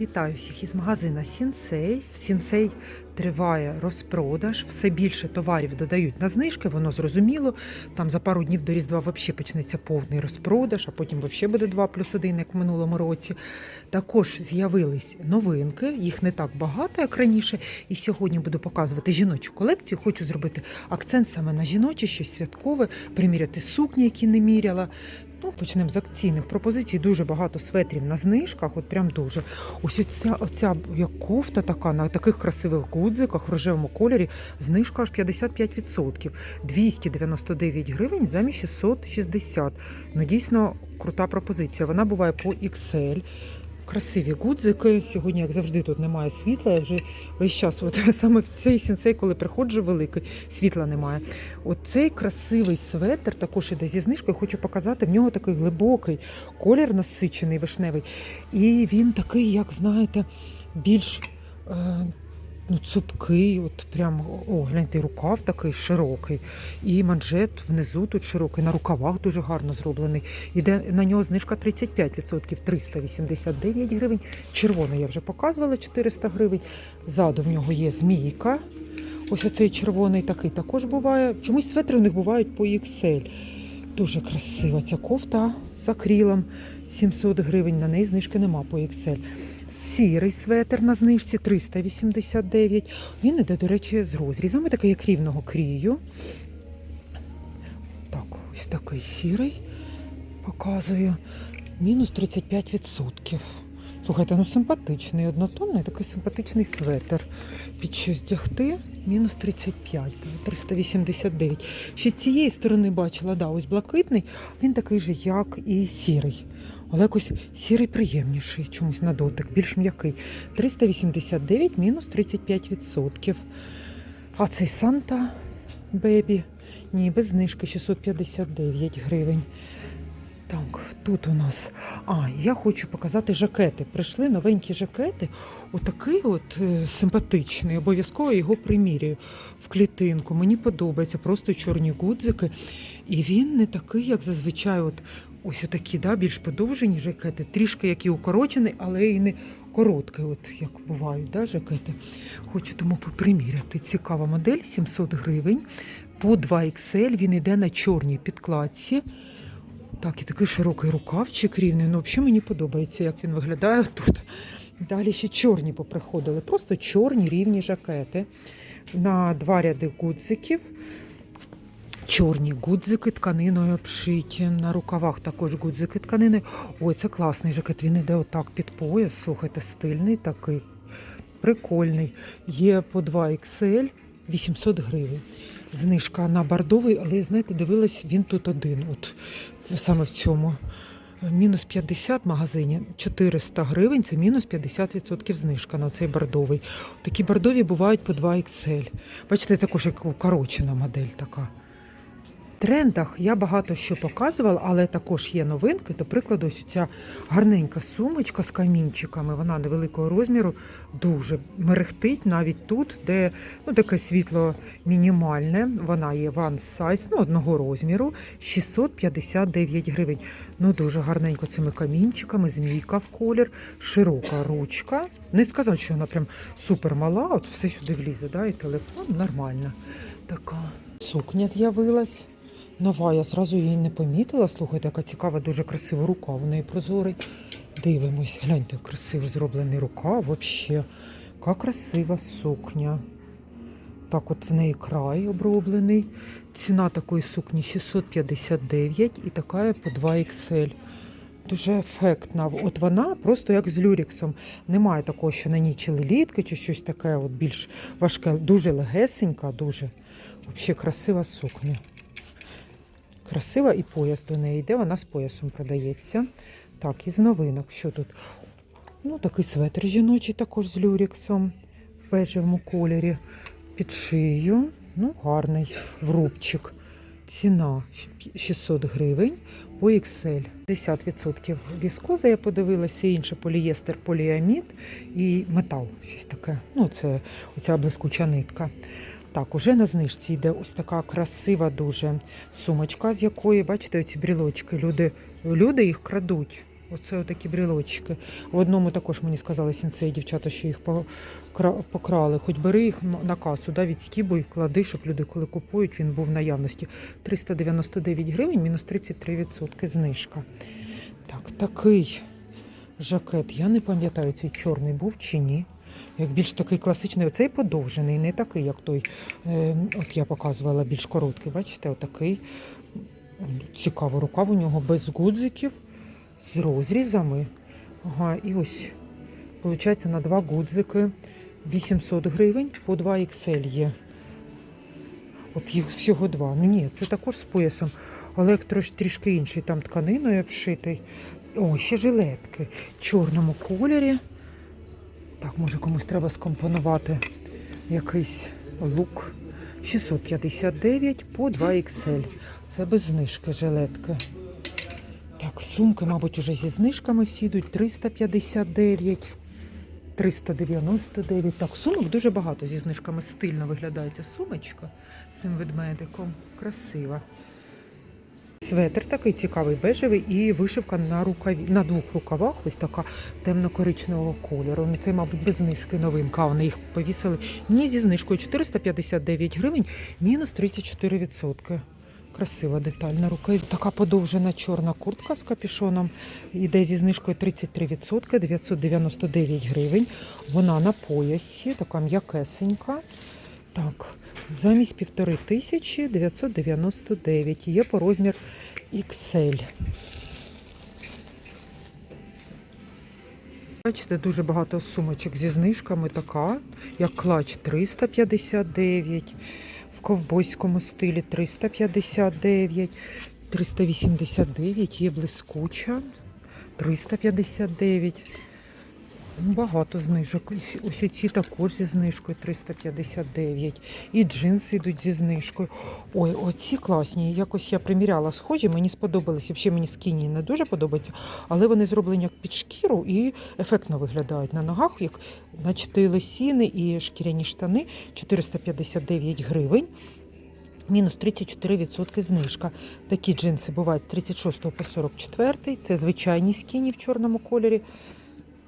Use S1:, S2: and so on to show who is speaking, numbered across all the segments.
S1: Вітаю всіх із магазина Сінцей. В Сінцей триває розпродаж. Все більше товарів додають на знижки, воно зрозуміло. Там за пару днів до Різдва взагалі почнеться повний розпродаж, а потім взагалі буде 2 плюс 1, як в минулому році. Також з'явились новинки, їх не так багато, як раніше. І сьогодні буду показувати жіночу колекцію. Хочу зробити акцент саме на жіноче, щось святкове, приміряти сукні, які не міряла. Ну, почнемо з акційних пропозицій. Дуже багато светрів на знижках, от прям дуже. Ось оця, оця як кофта така на таких красивих гудзиках в рожевому кольорі. Знижка аж 55%. 299 гривень замість 660. Ну, дійсно крута пропозиція. Вона буває по XL. Красиві гудзики. Сьогодні, як завжди, тут немає світла. Я вже весь час, от саме в цей сінцей, коли приходжу великий, світла немає. Оцей красивий светр також іде зі знижкою. Хочу показати. В нього такий глибокий колір насичений вишневий. І він такий, як знаєте, більш е, ну, цупкий. От прям, о, гляньте, рукав такий широкий. І манжет внизу тут широкий, на рукавах дуже гарно зроблений. Іде на нього знижка 35%, 389 гривень. Червоний я вже показувала 400 гривень. Ззаду в нього є змійка. Ось оцей червоний такий також буває. Чомусь светри у них бувають по XL. Дуже красива ця кофта з акрилом. 700 гривень. На неї знижки нема по XL. Сірий светр на знижці 389. Він іде, до речі, з розрізами, такий як рівного крію. Так, ось такий сірий. Показую. Мінус 35%. Слухайте, ну симпатичний, однотонний, такий симпатичний светр. Під щось вдягти мінус 35, 389. Ще з цієї сторони бачила, да, ось блакитний, він такий же, як і сірий. Але якось сірий приємніший, чомусь на дотик, більш м'який. 389 мінус 35%. А цей Санта Бебі, ні, без знижки 659 гривень. Так, тут у нас. А, я хочу показати жакети. Прийшли новенькі жакети. Отакий от е, симпатичний. Обов'язково його примірюю в клітинку. Мені подобається просто чорні гудзики. І він не такий, як зазвичай, от ось отакі, да, більш подовжені жакети, трішки як і укорочений, але і не короткий, от як бувають да, жакети. Хочу тому поприміряти. Цікава модель, 700 гривень. По 2XL він йде на чорній підкладці. Так, і такий широкий рукавчик рівний. Ну, взагалі мені подобається, як він виглядає тут. Далі ще чорні поприходили. Просто чорні рівні жакети. На два ряди гудзиків. Чорні гудзики тканиною обшиті. На рукавах також гудзики тканиною. Ой, це класний жакет. Він іде отак під пояс. Слухайте, стильний такий. Прикольний. Є по 2 XL 800 гривень. Знижка на бордовий, але знаєте, дивилась, він тут один. От саме в цьому. Мінус 50 в магазині 400 гривень, це мінус 50% знижка на цей бордовий. Такі бордові бувають по 2 XL. Бачите, також як укорочена модель така. Трендах я багато що показувала, але також є новинки. До прикладу, ось ця гарненька сумочка з камінчиками. Вона невеликого розміру, дуже мерехтить навіть тут, де ну, таке світло мінімальне. Вона є one size, ну, одного розміру, 659 гривень. Ну, дуже гарненько цими камінчиками, змійка в колір, широка ручка. Не сказати, що вона прям супер мала, от все сюди влізе, да, і телефон нормальна. Така сукня з'явилась. Нова, я зразу її не помітила. Слухайте, яка цікава, дуже красива рука. У неї прозорий. Дивимось, гляньте, красиво зроблений рука. Взагалі, яка красива сукня. Так, от в неї край оброблений. Ціна такої сукні 659 і така по 2 XL. Дуже ефектна. От вона просто як з люріксом. Немає такого, що на ній чи чи щось таке от більш важке. Дуже легесенька, дуже. Взагалі красива сукня. Красива і пояс до неї йде, вона з поясом продається. Так, із новинок, що тут? Ну, такий светр жіночий також з люріксом в бежевому кольорі. Під шию. Ну, гарний врубчик. Ціна 600 гривень по XL. 50% віскоза, я подивилася, інше полієстер, поліамід і метал. Щось таке. Ну, це оця блискуча нитка. Так, уже на знижці йде ось така красива дуже сумочка, з якої, бачите, оці брілочки. Люди, люди їх крадуть. Оце отакі брілочки. В одному також мені сказали сенсей, дівчата, що їх покрали. Хоч бери їх на касу, да, відстібуй, клади, щоб люди, коли купують, він був в наявності. 399 гривень, мінус 33% знижка. Так, такий жакет. Я не пам'ятаю, цей чорний був чи ні. Як більш такий класичний, оцей подовжений, не такий, як той. Е, от я показувала більш короткий. Бачите, отакий. Цікаво, рукав у нього без гудзиків, з розрізами. Ага, і ось, виходить, на два гудзики 800 гривень по 2 XL є. От їх всього два. Ну ні, це також з поясом, але як трош, трішки інший, там тканиною обшитий. О, ще жилетки в чорному кольорі. Так, може комусь треба скомпонувати якийсь лук. 659 по 2 XL. Це без знижки жилетки. Так, сумки, мабуть, уже зі знижками всі йдуть 359, 399. Так, сумок дуже багато зі знижками. Стильно виглядає ця сумочка з цим ведмедиком. Красива. Светр такий цікавий, бежевий і вишивка на рукаві на двох рукавах, ось така темно-коричневого кольору. Ну, Це, мабуть, без знижки новинка. Вони їх повісили ні зі знижкою 459 гривень, мінус 34%. Красива детальна рука. Така подовжена чорна куртка з капюшоном. Йде зі знижкою 33%, 999 гривень. Вона на поясі, така м'якесенька. Так, замість півтори тисячі 999. Є по розмір XL. Бачите, дуже багато сумочок зі знижками. Така, як клач 359, в ковбойському стилі 359, 389, є блискуча, 359. Багато знижок. Ось ці також зі знижкою 359. І джинси йдуть зі знижкою. Ой, оці класні. Якось я приміряла схожі, мені сподобалися. Взагалі мені скіні не дуже подобаються, але вони зроблені як під шкіру і ефектно виглядають на ногах, як начебто і лосіни, і шкіряні штани 459 гривень. Мінус 34% знижка. Такі джинси бувають з 36 по 44. Це звичайні скіні в чорному кольорі.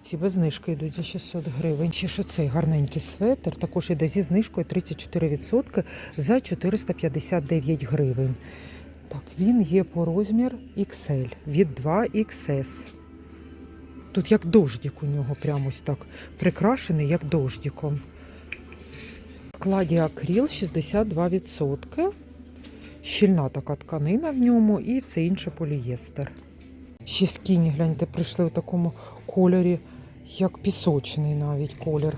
S1: Ці без знижки йдуть за 600 гривень. Ще що цей гарненький светр, також іде зі знижкою 34% за 459 гривень. Так, він є по розмір XL від 2XS. Тут як дождик у нього прямо ось так прикрашений, як дождиком. В складі акріл 62%. Щільна така тканина в ньому і все інше полієстер. Ще скіні, гляньте, прийшли в такому кольорі, як пісочний навіть колір.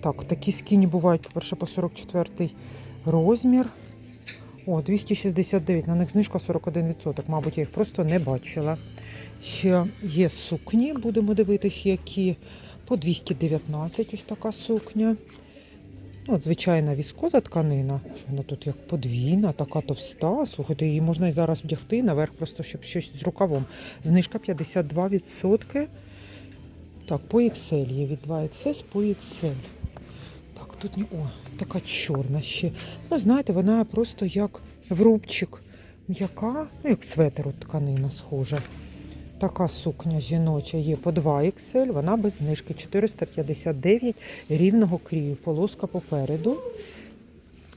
S1: Так, такі скіні бувають, по-перше, по 44 розмір. О, 269, на них знижка 41%. Мабуть, я їх просто не бачила. Ще є сукні, будемо дивитись, які по 219 ось така сукня. Ну, От звичайна віскоза тканина, що вона тут як подвійна, така товста. Слухайте, її можна і зараз вдягти наверх, просто щоб щось з рукавом. Знижка 52%. Так, по XL є від 2XS по XL. Так, тут ні. О, така чорна ще. Ну, знаєте, вона просто як врубчик. М'яка, ну як светер от тканина схожа. Така сукня жіноча є по 2 XL, вона без знижки 459 рівного крію, полоска попереду.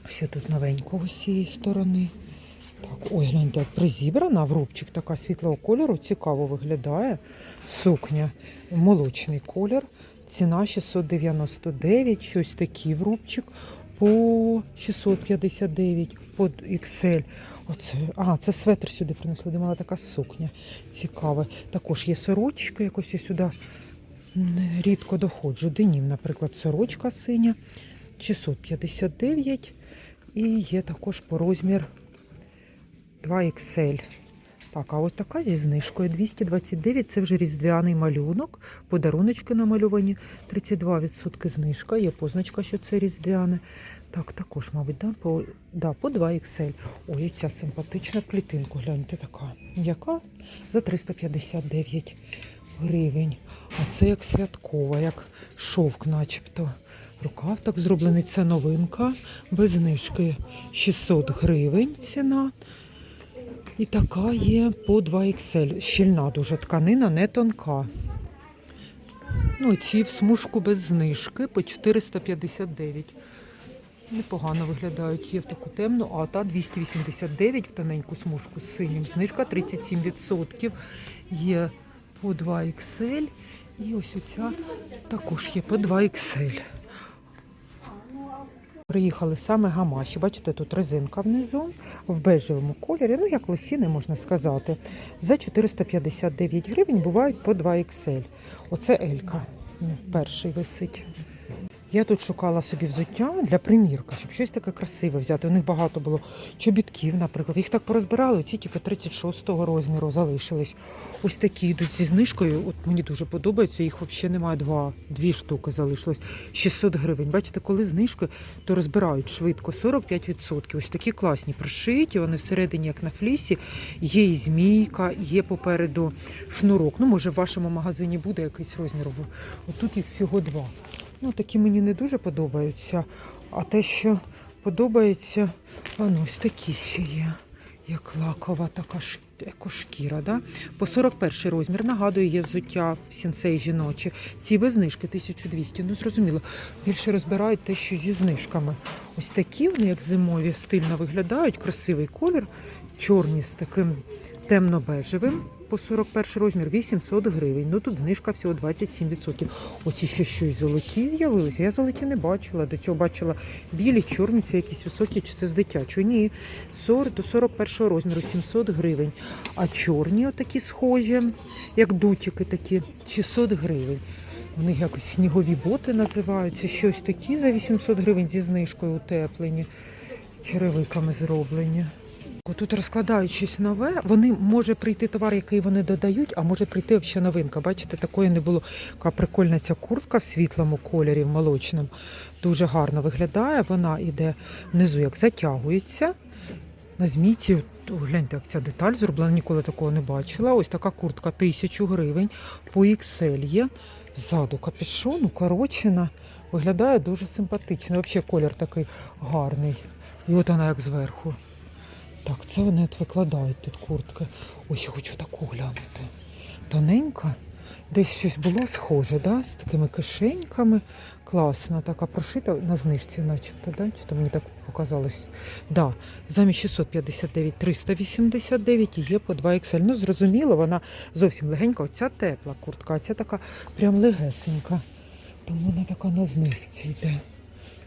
S1: Що тут новенького з цієї сторони? Так, ой, гляньте, призібрана в рубчик, така світлого кольору, цікаво виглядає. Сукня, молочний колір, ціна 699, щось такий в рубчик по 659, под XL. Оце, а, це светр сюди принесли, думала така сукня. Цікаве. Також є сорочка, якось я сюди рідко доходжу. Денім, наприклад, сорочка синя 659 і є також по розмір 2XL. Так, а ось така зі знижкою 229, це вже різдвяний малюнок, подаруночки намальовані, 32% знижка, є позначка, що це різдвяне. Так, також, мабуть, да, по, да, по 2XL. Ой, і ця симпатична в клітинку, гляньте, така. Яка? За 359 гривень. А це як святкова, як шовк начебто. Рукав так зроблений, це новинка, без знижки 600 гривень ціна. І така є по 2XL. Щільна дуже тканина, не тонка. Ну, ці в смужку без знижки по 459. Непогано виглядають. Є в таку темну, а та 289 в тоненьку смужку з синім. Знижка 37%. Є по 2XL. І ось оця також є по 2XL. Приїхали саме гамаші. Бачите, тут резинка внизу в бежевому кольорі, ну як лосіни можна сказати. За 459 гривень бувають по 2XL. Оце Елька. Перший висить. Я тут шукала собі взуття для примірки, щоб щось таке красиве взяти. У них багато було чобітків, наприклад. Їх так порозбирали, ці тільки 36-го розміру залишились. Ось такі йдуть зі знижкою. От мені дуже подобається. Їх взагалі немає два, дві штуки залишилось. 600 гривень. Бачите, коли знижки, то розбирають швидко 45%. Ось такі класні прошиті. Вони всередині, як на флісі. Є і змійка, є попереду шнурок. Ну, може, в вашому магазині буде якийсь розмір. Отут їх всього два. Ну, такі мені не дуже подобаються. А те, що подобається, ну, ось такі ще є. Як лакова така ш- екошкіра, да? По 41 розмір, нагадую, є взуття в сінцей жіночі. Ці без знижки 1200. Ну, зрозуміло, більше розбирають те, що зі знижками. Ось такі вони, як зимові, стильно виглядають, красивий колір, чорні з таким темно-бежевим. По 41 розмір 800 гривень. Ну тут знижка всього 27%. Оці ще щось золоті з'явилися. Я золоті не бачила. До цього бачила білі, чорні, це якісь високі, чи це з дитячого. Ні, 40 до 41 розміру 700 гривень. А чорні, отакі схожі, як дутики такі, 600 гривень. Вони якось снігові боти називаються. Щось такі за 800 гривень зі знижкою утеплені, черевиками зроблені. Тут розкладають щось нове. Вони може прийти товар, який вони додають, а може прийти взагалі новинка. Бачите, такої не було. Яка прикольна ця куртка в світлому кольорі, в молочному. Дуже гарно виглядає. Вона іде внизу, як затягується. На змійці, гляньте, як ця деталь зроблена, ніколи такого не бачила. Ось така куртка 1000 гривень. По XL є. Ззаду капюшон, укорочена. Виглядає дуже симпатично. Взагалі колір такий гарний. І от вона як зверху. Так, це вони от викладають тут куртки. Ось я хочу таку глянути. Тоненька. Десь щось було схоже, да? з такими кишеньками. Класна, така прошита на знижці, начебто, да? чи то мені так показалось. Да. Замість 659 389 і є по 2XL. Ну, зрозуміло, вона зовсім легенька. Оця тепла куртка, а ця така прям легесенька. Тому вона така на знижці йде.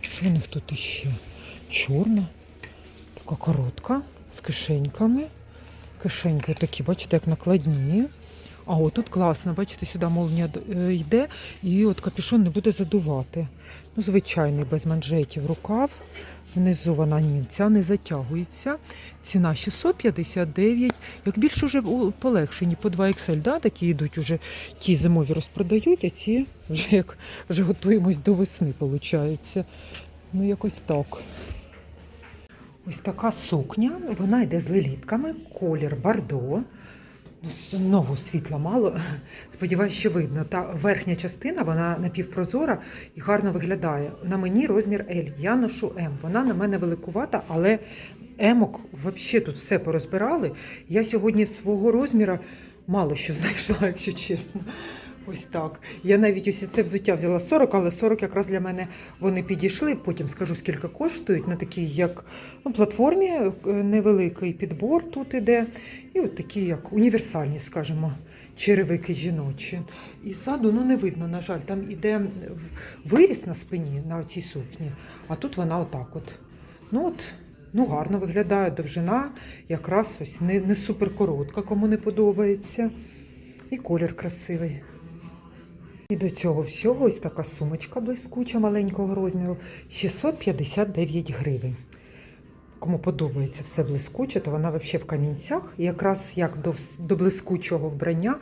S1: Що у них тут іще? Чорна. Така коротка, з кишеньками. Кишеньки такі, бачите, як накладні. А от тут класно, бачите, сюди молнія е, йде, і от капюшон не буде задувати. Ну, звичайний, без манжетів рукав. Внизу вона ні, ця не затягується. Ціна 659. Як більше вже полегшені по 2XL, да, такі йдуть уже ті зимові розпродають, а ці вже як вже готуємось до весни, виходить. Ну, якось так. Ось така сукня, вона йде з лелітками, колір бордо. Ну, з- Ногу світла мало. Сподіваюсь, що видно. Та верхня частина вона напівпрозора і гарно виглядає. На мені розмір L. Я ношу М. Вона на мене великувата, але емок взагалі тут все порозбирали. Я сьогодні свого розміра мало що знайшла, якщо чесно. Ось так. Я навіть ось це взуття взяла 40, але 40 якраз для мене вони підійшли. Потім скажу, скільки коштують на такій, як ну, платформі е, невеликий підбор тут іде. І от такі, як універсальні, скажімо, черевики жіночі. І ззаду ну, не видно, на жаль, там іде виріс на спині на цій сукні, а тут вона отак от. Ну от, ну гарно виглядає довжина, якраз ось не, не супер коротка, кому не подобається. І колір красивий. І до цього всього ось така сумочка блискуча маленького розміру 659 гривень. Кому подобається все блискуче, то вона взагалі в камінцях. Якраз як до, до блискучого вбрання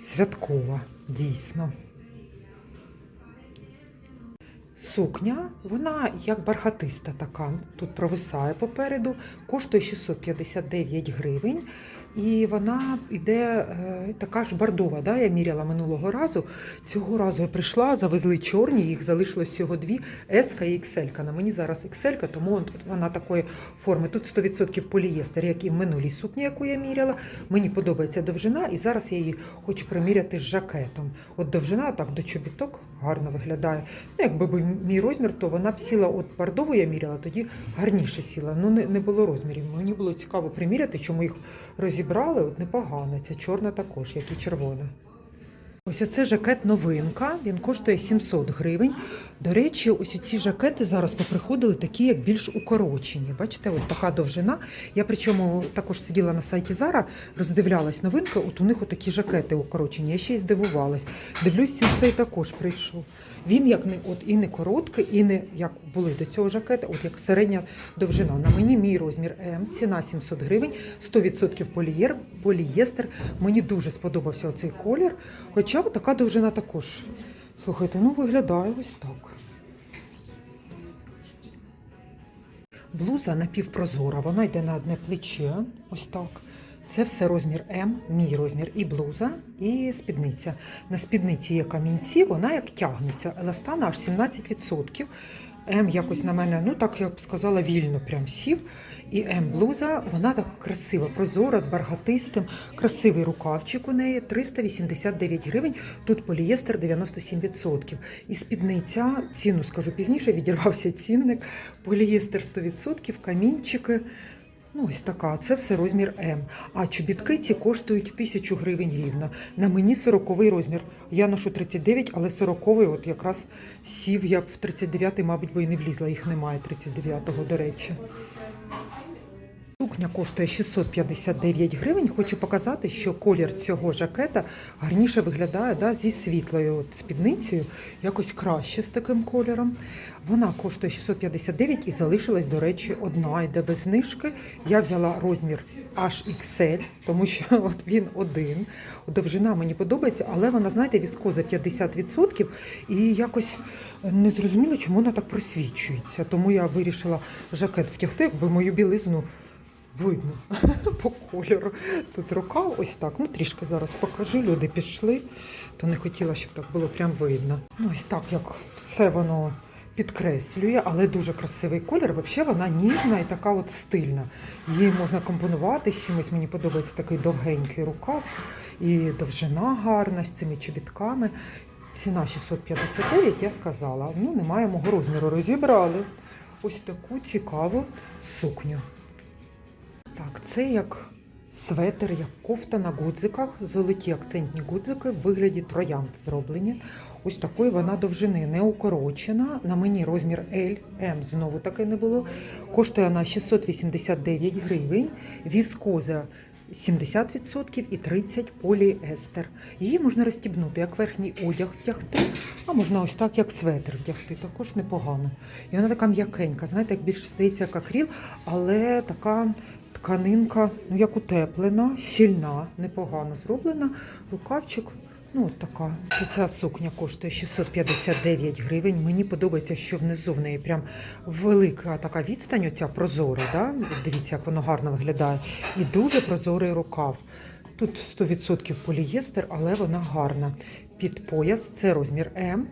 S1: святкова, дійсно. Сукня, вона як бархатиста така. Тут провисає попереду, коштує 659 гривень. І вона йде е, така ж бордова. Да? Я міряла минулого разу. Цього разу я прийшла, завезли чорні, їх залишилось всього дві S і XL. На мені зараз XL, тому вона такої форми. Тут 100% полієстер, як і в минулій сукні, яку я міряла. Мені подобається довжина, і зараз я її хочу приміряти з жакетом. От довжина так до чобіток гарно виглядає. Ну, якби був мій розмір, то вона б сіла от бордову я міряла, тоді гарніше сіла. Ну не, не було розмірів. Мені було цікаво приміряти, чому їх розібрали. От непогано. Ця чорна також, як і червона. Ось оце жакет новинка. Він коштує 700 гривень. До речі, ось ці жакети зараз поприходили такі, як більш укорочені. Бачите, от така довжина. Я причому також сиділа на сайті Зара, роздивлялась новинки. От у них отакі жакети укорочені. Я ще й здивувалась. Дивлюсь, цей також прийшов. Він як не от і не короткий, і не як були до цього жакети, от як середня довжина. На мені мій розмір М, ціна 700 гривень, 100% полієр, полієстер. Мені дуже сподобався оцей колір. Хоча така довжина також. Слухайте, ну виглядає ось так. Блуза напівпрозора, вона йде на одне плече. Ось так. Це все розмір М, мій розмір, і блуза, і спідниця. На спідниці є камінці, вона як тягнеться. Еластана аж 17%. М якось на мене, ну так я б сказала, вільно прям сів. І М-блуза, вона так красива, прозора, з баргатистим, красивий рукавчик у неї 389 гривень. Тут полієстер 97%. І спідниця, ціну скажу пізніше, відірвався цінник. Полієстер 100%, камінчики. Ну, ось така, це все розмір М. А чобітки ці коштують 1000 гривень рівно. На мені 40 розмір. Я ношу 39, але 40 от якраз сів, я б в 39, мабуть, бо і не влізла. Їх немає 39-го, до речі. Сукня коштує 659 гривень. Хочу показати, що колір цього жакета гарніше виглядає да, зі світлою от, спідницею, якось краще з таким кольором. Вона коштує 659 і залишилась, до речі, одна йде без знижки. Я взяла розмір HXL, тому що от він один. Довжина мені подобається, але вона, знаєте, віскоза 50%. І якось не зрозуміло, чому вона так просвічується. Тому я вирішила жакет втягти, якби мою білизну видно по кольору. Тут рукав ось так. Ну, трішки зараз покажу. Люди пішли, то не хотіла, щоб так було прям видно. Ну, ось так, як все воно підкреслює, але дуже красивий колір. Взагалі вона ніжна і така от стильна. Її можна компонувати з чимось. Мені подобається такий довгенький рукав і довжина гарна з цими чобітками. Ціна 659, я сказала. Ну, немає мого розміру. Розібрали ось таку цікаву сукню. Так, це як светер, як кофта на гудзиках, золоті акцентні гудзики в вигляді троянд зроблені. Ось такої вона довжини не укорочена. На мені розмір L, М знову таки не було. Коштує вона 689 гривень. Віскоза 70% і 30% поліестер. Її можна розстібнути, як верхній одяг втягти, а можна ось так, як светр вдягти. Також непогано. І вона така м'якенька, знаєте, як більше здається, як акріл, але така тканинка, ну як утеплена, щільна, непогано зроблена. Рукавчик. Ну, от така. Ця сукня коштує 659 гривень. Мені подобається, що внизу в неї прям велика така відстань, оця прозора. Да? Дивіться, як воно гарно виглядає. І дуже прозорий рукав. Тут 100% полієстер, але вона гарна. Під пояс це розмір М.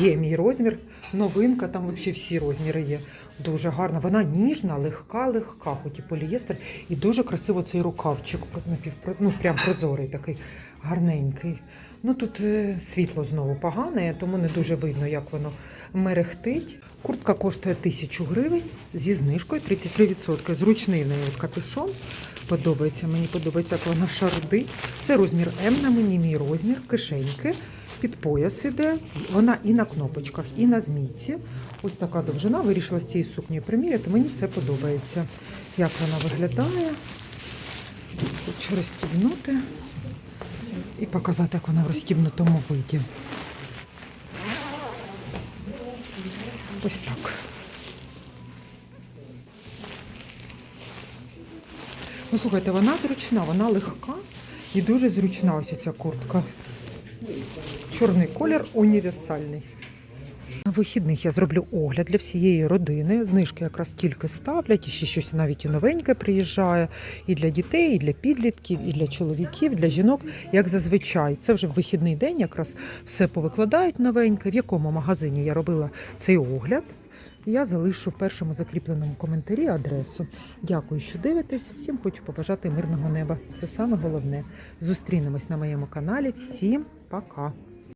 S1: Є мій розмір, новинка, там взагалі всі розміри є. Дуже гарна. Вона ніжна, легка, легка, хоч і полієстер. І дуже красиво цей рукавчик, ну, прям прозорий такий, гарненький. Ну тут е, світло знову погане, тому не дуже видно, як воно мерехтить. Куртка коштує 1000 гривень зі знижкою 33%. Зручний в неї капюшон. Подобається, мені подобається, як вона шардить. Це розмір М на мені, мій розмір, кишеньки. Під пояс іде, вона і на кнопочках, і на змійці. Ось така довжина. Вирішила з цієї сукні приміряти. Мені все подобається. Як вона виглядає. Хочу розстібнути і показати, як вона в розстібнутому виді. Ось так. Ну, слухайте, вона зручна, вона легка і дуже зручна ось ця куртка. Чорний колір універсальний. На вихідних я зроблю огляд для всієї родини. Знижки якраз тільки ставлять, і ще щось навіть і новеньке приїжджає. І для дітей, і для підлітків, і для чоловіків, для жінок, як зазвичай. Це вже в вихідний день якраз все повикладають новеньке. В якому магазині я робила цей огляд. Я залишу в першому закріпленому коментарі адресу. Дякую, що дивитесь. Всім хочу побажати мирного неба. Це саме головне. Зустрінемось на моєму каналі. Всім пока!